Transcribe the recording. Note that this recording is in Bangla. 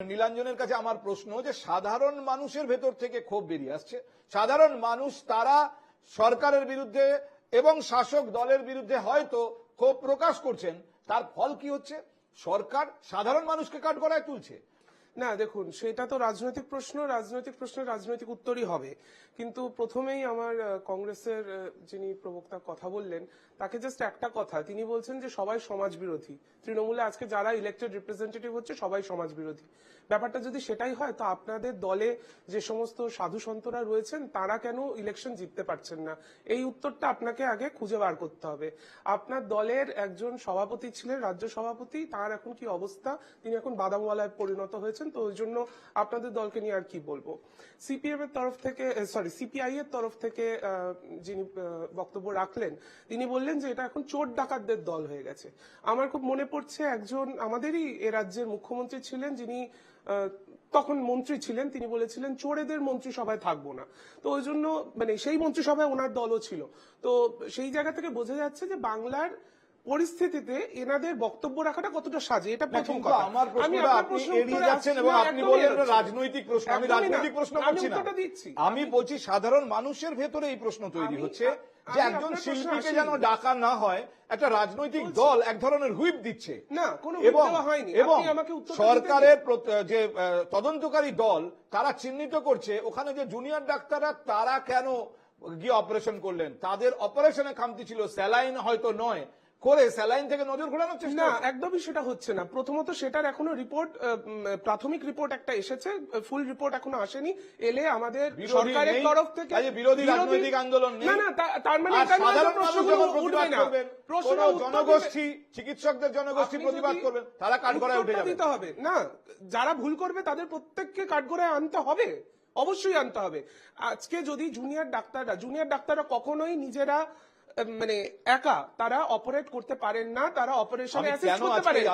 নীলাঞ্জনের কাছে আমার প্রশ্ন যে সাধারণ মানুষের ভেতর থেকে ক্ষোভ বেরিয়ে আসছে। সাধারণ মানুষ, তারা সরকারের বিরুদ্ধে এবং শাসক দলের বিরুদ্ধে হয়তো ক্ষোভ প্রকাশ করছেন। তার ফল কি হচ্ছে? সরকার সাধারণ মানুষকে কাঠগড়ায় তুলছে। না, দেখুন, সেটা তো রাজনৈতিক প্রশ্ন, রাজনৈতিক প্রশ্নের রাজনৈতিক উত্তরই হবে। কিন্তু প্রথমেই আমার কংগ্রেসের যিনি প্রবক্তা কথা বললেন, তাকে জাস্ট একটা কথা, তিনি বলছেন যে সবাই সমাজ বিরোধী তৃণমূলে আজকে যারা ইলেক্টেড রিপ্রেজেন্টেটিভ হচ্ছে, সবাই সমাজ বিরোধী ব্যাপারটা যদি সেটাই হয়, তো আপনাদের দলে যে সমস্ত সাধু সন্তরা রয়েছেন, তারা কেন ইলেকশন জিততে পারছেন না? এই উত্তরটা আপনাকে আগে খুঁজে বার করতে হবে। আপনার দলের একজন সভাপতি ছিলেন, রাজ্য সভাপতি, তার এখন কি অবস্থা? তিনি এখন বাদামওয়ালায় পরিণত হয়েছেন তো ওই জন্য আপনাদের দলকে নিয়ে আর কি বলব? সিপিএম এর তরফ থেকে সরি সিপিআই এর তরফ থেকে যিনি বক্তব্য রাখলেন, তিনি বললেন যে এটা এখন চোর ডাকাতদের দল হয়ে গেছে। আমার খুব মনে পড়ছে একজন, আমাদেরই এ রাজ্যের মুখ্যমন্ত্রী ছিলেন, যিনি তখন মন্ত্রী ছিলেন, তিনি বলেছিলেন চোরেদের মন্ত্রিসভায় থাকব না। তো ওই জন্য মানে সেই মন্ত্রিসভায় ওনার দলও ছিল। তো সেই জায়গা থেকে বোঝা যাচ্ছে যে বাংলার পরিস্থিতিতে এনাদের বক্তব্য রাখাটা কতটা সাজে এটা প্রথম কথা। আমার আমি প্রশ্নটা আপনি এড়িয়ে যাচ্ছেন এবং আপনি বললেন। রাজনৈতিক প্রশ্ন আমি রাজনৈতিক প্রশ্ন করছি না। আমি বলছি সাধারণ মানুষের ভেতরে এই প্রশ্ন তৈরি হচ্ছে যে একজন শিল্পীকে যেন ডাকা না হয় একটা রাজনৈতিক দল এক ধরনের হুইপ দিচ্ছে। না, কোনো এবং সরকারের যে তদন্তকারী দল তারা চিহ্নিত করছে ওখানে যে জুনিয়র ডাক্তাররা তারা কেন গিয়ে অপারেশন করলেন? তাদের অপারেশনে খামতি ছিল স্যালাইন হয়তো নয় করে স্যালাইন থেকে নজর ঘোরানোর চেষ্টা না একদমই সেটা হচ্ছে না। প্রথমত সেটার এখনও রিপোর্ট প্রাথমিক রিপোর্ট একটা এসেছে ফুল রিপোর্ট এখনও আসেনি। এলে আমাদের সরকারের তরফ থেকে বিরোধী রাজনৈতিক আন্দোলন না না তার মানে সাধারণ প্রশ্নগুলো উঠবে না। প্রশ্ন জনগোষ্ঠী চিকিৎসকদের জনগোষ্ঠী প্রতিবাদ করবেন তারা কাঠগড়ায় উঠে যাবে দিতে হবে। না যারা ভুল করবে তাদের প্রত্যেককে কাঠগড়ায় আনতে হবে। অবশ্যই আনতে হবে। আজকে যদি জুনিয়র ডাক্তাররা জুনিয়র ডাক্তাররা কখনোই নিজেরা মানে একা তারা অপারেট করতে পারেন না তারা অপারেশনে অ্যাসিস্ট করতে পারেন।